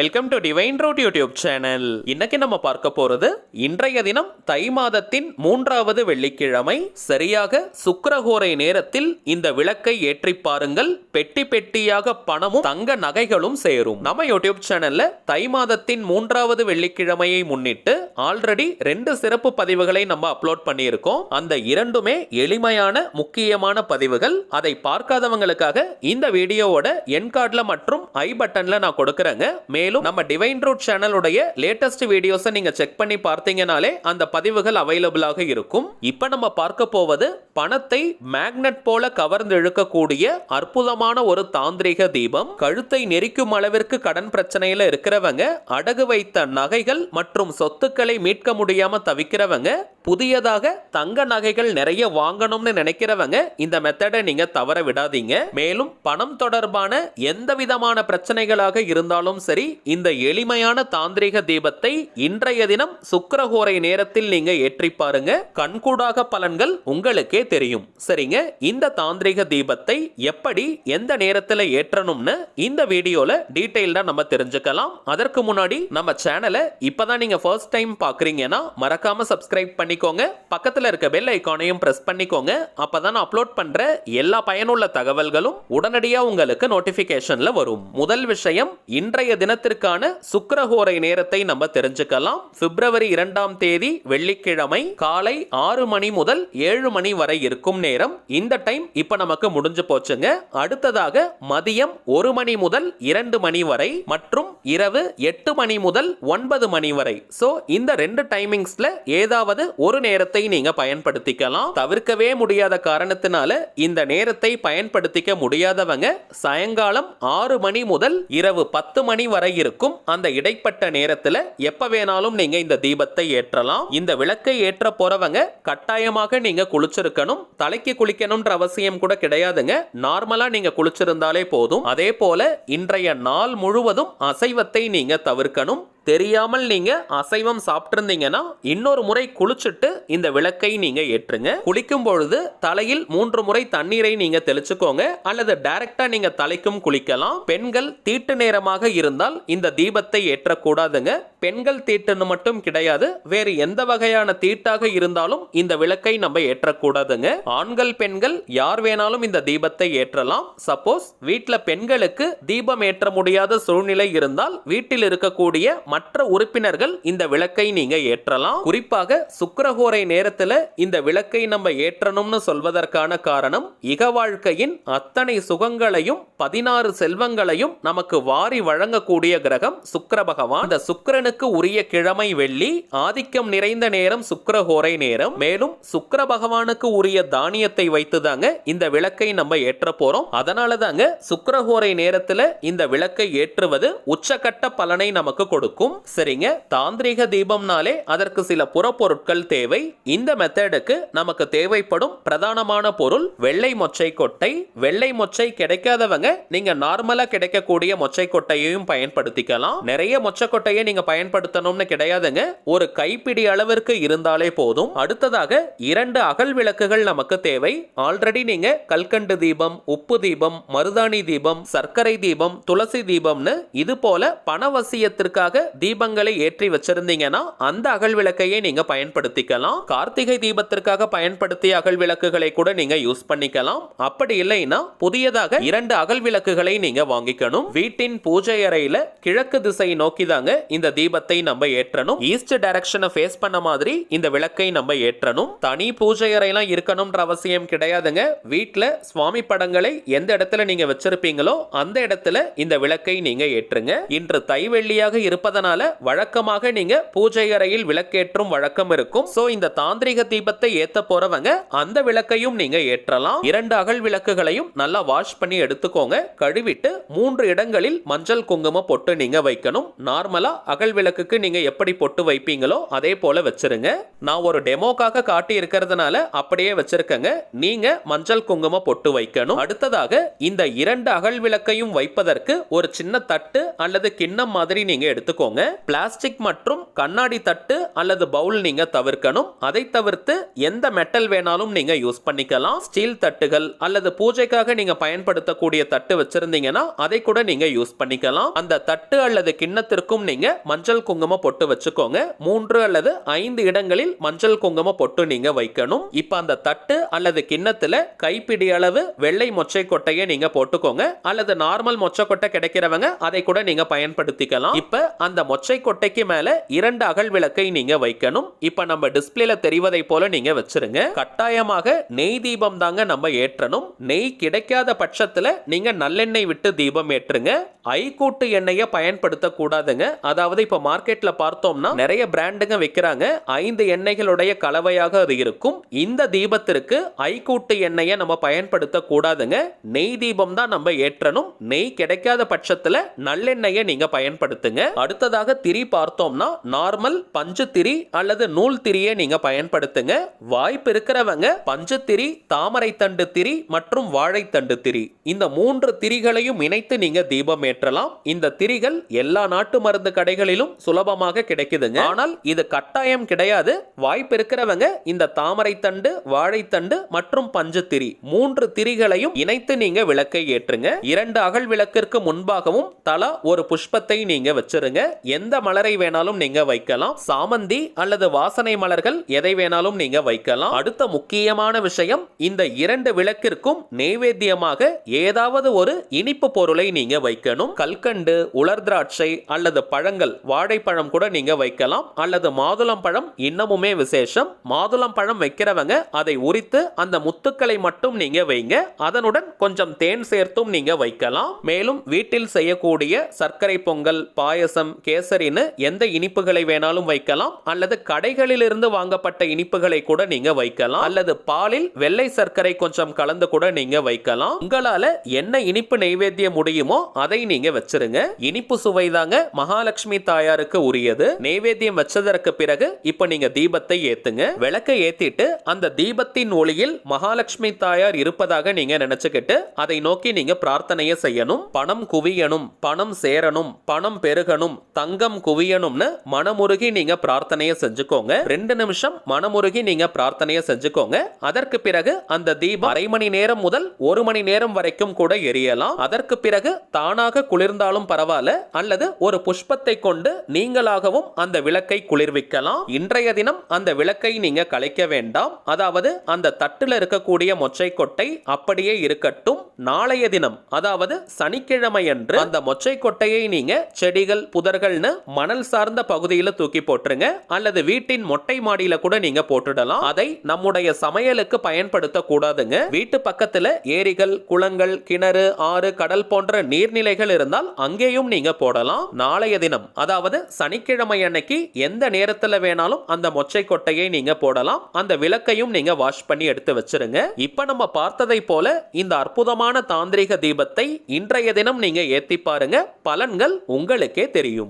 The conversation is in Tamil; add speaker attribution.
Speaker 1: Welcome to divine road YouTube channel இன்னைக்கு நம்ம பார்க்க போறது இன்றைய தினம் தை மாதத்தின் மூன்றாவது வெள்ளிக்கிழமை. சரியாக சுக்கரகோரை நேரத்தில் இந்த விளக்கை ஏற்றி பாருங்கள். பெட்டி பெட்டியாக பணமும் தங்க நகைகளும் சேரும். நம்ம யூடியூப் சேனல்ல தை மாதத்தின் மூன்றாவது வெள்ளிக்கிழமையை முன்னிட்டு ஆல்ரெடி ரெண்டு சிறப்பு பதிவுகளை நம்ம அப்லோட் பண்ணியிருக்கோம். அந்த இரண்டுமே எளிமையான முக்கியமான பதிவுகள். அதை பார்க்காதவங்களுக்காக இந்த வீடியோவோட என் கார்டில் மற்றும் ஐ பட்டன்ல நான் கொடுக்குறேங்க. மேலும் நம்ம டிவைன் ரூட் சேனலுடைய லேட்டஸ்ட் வீடியோஸை நீங்க செக் பண்ணி பார்த்தீங்கனாலே அந்த பதிவுகள் அவைலபிளாக இருக்கும். இப்போ நம்ம பார்க்க போவது பணத்தை மேக்னெட் போல கவர்ந்து இழுக்கக்கூடிய அற்புதமான ஒரு தாந்திரிக தீபம். கழுத்தை நெரிக்கும் அளவிற்கு கடன் பிரச்சனையில இருக்கிறவங்க அடகு வைத்த நகைகள் மற்றும் சொத்துக்களை மீட்க முடியாம தவிக்கிறவங்க புதியதாக தங்க நகைகள் நிறைய வாங்கணும்னு நினைக்கிறவங்க இந்த மெத்தடை நீங்க தவற விடாதீங்க. மேலும் பணம் தொடர்பான எந்த விதமான பிரச்சனைகளாக இருந்தாலும் சரி இந்த எளிமையான தாந்திரிக தீபத்தை இன்றைய தினம் சுக்கரகோரை நேரத்தில் நீங்க ஏற்றி பாருங்க. கண்கூடாக பலன்கள் உங்களுக்கே தெரியும். சரிங்க? இந்த தாந்திரிக தீபத்தை எப்படி எந்த நேரத்தில் ஏற்றணும்னு இந்த வீடியோல டீட்டெயில்டா நம்ம தெரிஞ்சுக்கலாம். அதற்கு முன்னாடி நம்ம சேனலை இப்பதான் நீங்க ஃபர்ஸ்ட் டைம் பாக்குறீங்கன்னா மறக்காம சப்ஸ்கிரைப் பண்ணிக்கோங்க. பக்கத்துல இருக்க பெல் ஐக்கானையும் ப்ரெஸ் பண்ணிக்கோங்க. அப்பதான் நான் அப்லோட் பண்ற எல்லா பயனுள்ள தகவல்களும் உடனடியா உங்களுக்கு நோட்டிஃபிகேஷனில் வரும். முதல் விஷயம் இன்றைய தினத்திற்கான சுக்கரஹோரை நேரத்தை நம்ம தெரிஞ்சுக்கலாம். பிப்ரவரி இரண்டாம் தேதி வெள்ளிக்கிழமை காலை ஆறு மணி முதல் ஏழு மணி வரை இருக்கும் நேரம். இந்த டைம் இப்போ நமக்கு முடிஞ்சு போச்சுங்க. அடுத்ததாக மதியம் ஒரு மணி முதல் இரண்டு மணி வரை மற்றும் இரவு எட்டு மணி முதல் ஒன்பது மணி வரை. ஸோ இந்த ரெண்டு டைமிங்ஸில் ஏதாவது ஒரு நேரத்தை நீங்க பயன்படுத்திக்கலாம். தவிர்க்கவே முடியாத காரணத்தினால இந்த நேரத்தை பயன்படுத்திக்க முடியாதவங்க சாயங்காலம் ஆறு மணி முதல் இரவு பத்து மணி வரை இருக்கும் அந்த இடைப்பட்ட நேரத்துல எப்ப வேணாலும் நீங்க இந்த தீபத்தை ஏற்றலாம். இந்த விளக்கை ஏற்ற போறவங்க கட்டாயமாக நீங்க குளிச்சிருக்கணும். தலைக்கு குளிக்கணும்ன்ற அவசியம் கூட கிடையாதுங்க. நார்மலா நீங்க குளிச்சிருந்தாலே போதும். அதே போல இன்றைய நாள் முழுவதும் அசைவத்தை நீங்க தவிர்க்கணும். தெரியாமல் நீங்க அசைவம் சாப்பிட்டிருந்தீங்கன்னா இன்னொரு முறை குளிச்சுட்டு இந்த விளக்கை நீங்க ஏற்றுங்க. குளிக்கும் பொழுது தலையில் மூன்று முறை தண்ணீரை நீங்க தெளிச்சுக்கோங்க. அல்லது டைரக்டா நீங்க தலைக்கும் குளிக்கலாம். பெண்கள் தீட்டு நேரமாக இருந்தால் இந்த தீபத்தை ஏற்றக்கூடாதுங்க. பெண்கள் தீட்டுன்னு மட்டும் கிடையாது. வேறு எந்த வகையான தீட்டாக இருந்தாலும் இந்த விளக்கை நம்ம ஏற்றக்கூடாதுங்க. ஆண்கள் பெண்கள் யார் வேணாலும் இந்த தீபத்தை ஏற்றலாம். சப்போஸ் வீட்டில் பெண்களுக்கு தீபம் ஏற்ற முடியாத சூழ்நிலை இருந்தால் வீட்டில் இருக்கக்கூடிய மற்ற உறுப்பினர்கள் இந்த விளக்கை நீங்க ஏற்றலாம். குறிப்பாக சுக்கரகோரை நேரத்துல இந்த விளக்கை நம்ம ஏற்றணும்னு சொல்வதற்கான காரணம் இக வாழ்க்கையின் அத்தனை சுகங்களையும் பதினாறு செல்வங்களையும் நமக்கு வாரி வழங்கக்கூடிய கிரகம் சுக்கர பகவான். இந்த சுக்கரனுக்கு உரிய கிழமை வெள்ளி ஆதிக்கம் நிறைந்த நேரம் சுக்கிரஹோரை நேரம். மேலும் சுக்கர பகவானுக்கு உரிய தானியத்தை வைத்து தாங்க இந்த விளக்கை நம்ம ஏற்ற போறோம். அதனால தாங்க சுக்கிரஹோரை நேரத்துல இந்த விளக்கை ஏற்றுவது உச்சகட்ட பலனை நமக்கு கொடுக்கும். சரிங்க. தாந்திரிக தீபம்னாலே அதற்கு சில புறப்பொருட்கள் தேவை. இந்த மெத்தடுக்கு நமக்கு தேவைப்படும் பிரதானமான பொருள் வெள்ளை மொச்சை கொட்டை. வெள்ளை மொச்சை கிடைக்காதவங்க நீங்க நார்மலா கிடைக்கக்கூடிய மொச்சை கொட்டையையும் பயன்படுத்திக்கலாம். நிறைய மொச்சை கொட்டையை நீங்க பயன்படுத்தணும்னு கிடையாதுங்க. ஒரு கைப்பிடி அளவிற்கு இருந்தாலே போதும். அடுத்ததாக இரண்டு அகல் விளக்குகள் நமக்கு தேவை. ஆல்ரெடி நீங்க கல்கண்டு தீபம் உப்பு தீபம் மருதாணி தீபம் சர்க்கரை தீபம் துளசி தீபம்னு இது போல பணவசியத்திற்காக தீபங்களை ஏற்றி வச்சிருந்தீங்கன்னா அந்த அகல் விளக்கையே நீங்க பயன்படுத்திக்கலாம். கார்த்திகை தீபத்திற்காக பயன்படுத்திய அகல் விளக்குகளை கூட நீங்க யூஸ் பண்ணிக்கலாம். அப்படி இல்லைன்னா புதியதாக இரண்டு அகல் விளக்குகளை நீங்க வாங்கிக்கணும். வீட்டின் பூஜை அறையில கிழக்கு திசை நோக்கி தாங்க இந்த தீபத்தை நம்ம ஏற்றணும். ஈஸ்ட் டைரக்ஷனை ஃபேஸ் பண்ண மாதிரி இந்த விளக்கை நம்ம ஏற்றணும். தனி பூஜை அறையெல்லாம் இருக்கணும்ன்ற அவசியம் கிடையாதுங்க. வீட்டில் சுவாமி படங்களை எந்த இடத்துல நீங்க வச்சிருப்பீங்களோ அந்த இடத்துல இந்த விளக்கை நீங்க ஏற்றுங்க. இன்று தை வெள்ளியாக அதனால வழக்கமாக நீங்க பூஜை அறையில் விளக்கேற்றும் வழக்கம் இருக்கும். சோ இந்த தாந்திரிக தீபத்தை ஏத்த போறவங்க அந்த விளக்கையும் நீங்க ஏற்றலாம். இரண்டு அகல் விளக்குகளையும் நல்லா வாஷ் பண்ணி எடுத்துக்கோங்க. கழுவிட்டு மூன்று இடங்களில் மஞ்சள் குங்குமம் பொட்டு நீங்க வைக்கணும். நார்மலா அகல் விளக்குக்கு நீங்க எப்படி பொட்டு வைப்பீங்களோ அதே போல வச்சிருங்க. நான் ஒரு டெமோக்காக காட்டி இருக்கிறதுனால அப்படியே வச்சிருக்கேங்க. நீங்க மஞ்சள் குங்குமம் பொட்டு வைக்கணும். அடுத்ததாக இந்த இரண்டு அகல் விளக்கையும் வைப்பதற்கு ஒரு சின்ன தட்டு அல்லது கிண்ணம் மாதிரி நீங்க எடுத்துக்கோங்க. வச்சுக்கோங்க. பிளாஸ்டிக் மற்றும் கண்ணாடி தட்டு அல்லது பவுல் நீங்க தவிர்க்கணும். அதை தவிர்த்து எந்த மெட்டல் வேணாலும் நீங்க யூஸ் பண்ணிக்கலாம். ஸ்டீல் தட்டுகள் அல்லது பூஜைக்காக நீங்க பயன்படுத்தக்கூடிய தட்டு வச்சிருந்தீங்கன்னா அதை கூட நீங்க யூஸ் பண்ணிக்கலாம். அந்த தட்டு அல்லது கிண்ணத்திற்கும் நீங்க மஞ்சள் குங்குமம் பொட்டு வச்சுக்கோங்க. மூன்று அல்லது ஐந்து இடங்களில் மஞ்சள் குங்குமம் பொட்டு நீங்க வைக்கணும். இப்ப அந்த தட்டு அல்லது கிண்ணத்துல கைப்பிடி அளவு வெள்ளை மொச்சை கொட்டையை நீங்க போட்டுக்கோங்க. அல்லது நார்மல் மொச்சை கொட்டை கிடைக்கிறவங்க அதை கூட நீங்க பயன்படுத்திக்கலாம். இப்ப அந்த மொச்சை கொட்டைக்கு மேல இரண்டு அகல் விளக்கை நீங்க வைக்கணும். இப்ப நம்ம டிஸ்பிளேல தெரிவதை போல நீங்க வச்சிருங்க. கட்டாயமாக நெய் தீபம் தாங்க நம்ம ஏற்றணும். நெய் கிடைக்காத பட்சத்துல நீங்க நல்லெண்ணெய் விட்டு தீபம் ஏற்றுங்க. ஐக்கூட்டு எண்ணெயை பயன்படுத்த கூடாதுங்க அதாவது இப்ப மார்க்கெட்ல பார்த்தோம்னா நிறைய பிராண்டுங்க விற்கிறாங்க ஐந்து எண்ணெய்களுடைய கலவையாக அது இருக்கும். இந்த தீபத்திற்கு ஐக்கூட்டு எண்ணெயை நம்ம பயன்படுத்த கூடாதுங்க நெய் தீபம் தான் நம்ம ஏற்றணும். நெய் கிடைக்காத பட்சத்துல நல்லெண்ணெயை நீங்க பயன்படுத்துங்க. அடுத்ததாக திரி பார்த்தோம்னா நார்மல் பஞ்சுத்திரி அல்லது நூல் திரியை நீங்க பயன்படுத்துங்க. வாய்ப்பு இருக்கிறவங்க பஞ்சு திரி தாமரை தண்டு திரி மற்றும் வாழைத்தண்டு திரி. இந்த மூன்று திரிகளையும் இணைத்து நீங்க தீபம் ஏற்றலாம். இந்த திரிகள் எல்லா நாட்டு மருந்து கடைகளிலும் சுலபமாக கிடைக்குதுங்க. ஆனால் இது கட்டாயம் கிடையாது. வாய்ப்பு இருக்கிறவங்க இந்த தாமரை தண்டு வாழைத்தண்டு மற்றும் பஞ்சுத்திரி மூன்று திரிகளையும் இணைத்து நீங்க விளக்கை ஏற்றுங்க. இரண்டு அகல் விளக்கிற்கு முன்பாகவும் தலா ஒரு புஷ்பத்தை நீங்க வச்சிருங்க. எந்த மலரை வேணாலும் நீங்க வைக்கலாம். சாமந்தி அல்லது வாசனை மலர்கள் எதை வேணாலும் நீங்க வைக்கலாம். அடுத்த முக்கியமான விஷயம் இந்த இரண்டு விளக்கிற்கும் நெய்வேத்தியமாக ஏதாவது ஒரு இனிப்பு பொருளை நீங்க வைக்கணும். கல்கண்டு உலர் திராட்சை அல்லது பழங்கள் வாழைப்பழம் கூட நீங்க வைக்கலாம். அல்லது மாதுளம் பழம் இன்னமுமே விசேஷம். மாதுளம் பழம் வைக்கிறவங்க அதை உரித்து அந்த முத்துக்களை மட்டும் நீங்க வைங்க. அதனுடன் கொஞ்சம் தேன் சேர்த்தும் நீங்க வைக்கலாம். மேலும் வீட்டில் செய்யக்கூடிய சர்க்கரை பொங்கல் பாயசம் கேசரின்னு எந்த இனிப்புகளை வேணாலும் வைக்கலாம் அல்லது கடைகளிலிருந்து வாங்கப்பட்ட இனிப்புகளை கூட நீங்க வைக்கலாம் அல்லது பாலில் வெள்ளை சர்க்கரை கொஞ்சம் கலந்து கூட நீங்க வைக்கலாம். உங்களால என்ன இனிப்பு நைவேத்தியம் முடியுமோ அதை நீங்க வச்சிருங்க. இனிப்பு சுவை தாங்க மகாலட்சுமி தாயாருக்கு உரியது. நைவேத்தியம் வச்சதற்கு பிறகு இப்ப நீங்க தீபத்தை ஏத்துங்க. விளக்கை ஏத்திட்டு அந்த தீபத்தின் ஒளியில் மகாலட்சுமி தாயார் இருப்பதாக நீங்க நினைச்சுக்கிட்டு அதை நோக்கி நீங்க பிரார்த்தனையை செய்யணும். பணம் குவியணும் பணம் சேரணும் பணம் பெருகணும் தங்கம் குவியணும்னு மனமுருகி நீங்க பிரார்த்தனையை செஞ்சுக்கோங்க. ரெண்டு நிமிஷம் மனமுருகி நீங்க பிரார்த்தனையை செஞ்சுக்கோங்க. அதற்கு பிறகு அந்த தீபம் அரை மணி நேரம் முதல் ஒரு மணி நேரம் வரைக்கும் கூட எரியலாம். அதற்கு பிறகு தானாக குளிர்ந்தாலும் பரவாயில்ல. அல்லது ஒரு புஷ்பத்தை கொண்டு நீங்களாகவும் அந்த விளக்கை குளிர்விக்கலாம். இன்றைய தினம் அந்த விளக்கை நீங்க கலைக்க வேண்டாம். அதாவது அந்த தட்டில் இருக்கக்கூடிய மொச்சை கொட்டை அப்படியே இருக்கட்டும். நாளைய தினம் அதாவது சனிக்கிழமை அன்று அந்த மொச்சை கொட்டையை நீங்க செடிகள் புதர்கள்னு மணல் சார்ந்த பகுதியில் தூக்கி போட்டுருங்க. அல்லது வீட்டின் மொட்டை மாடியில கூட நீங்க போட்டுடலாம். அதை நம்முடைய சமையலுக்கு பயன்படுத்த கூடாதுங்க வீட்டு பக்கத்துல ஏரிகள் குளங்கள் கிணறு ஆறு கடல் போன்ற நீர்நிலைகள் இருந்தால் அங்கேயும் நீங்க போடலாம். நாளைய தினம் அதாவது சனிக்கிழமை அன்னைக்கு எந்த நேரத்துல வேணாலும் அந்த மொச்சை கொட்டையை நீங்க போடலாம். அந்த விளக்கையும் நீங்க வாஷ் பண்ணி எடுத்து வச்சிருங்க. இப்ப நம்ம பார்த்ததை போல இந்த அற்புதமான தாந்திரிக தீபத்தை இன்றைய தினம் நீங்க ஏத்தி பாருங்க. பலன்கள் உங்களுக்கே தெரியும்.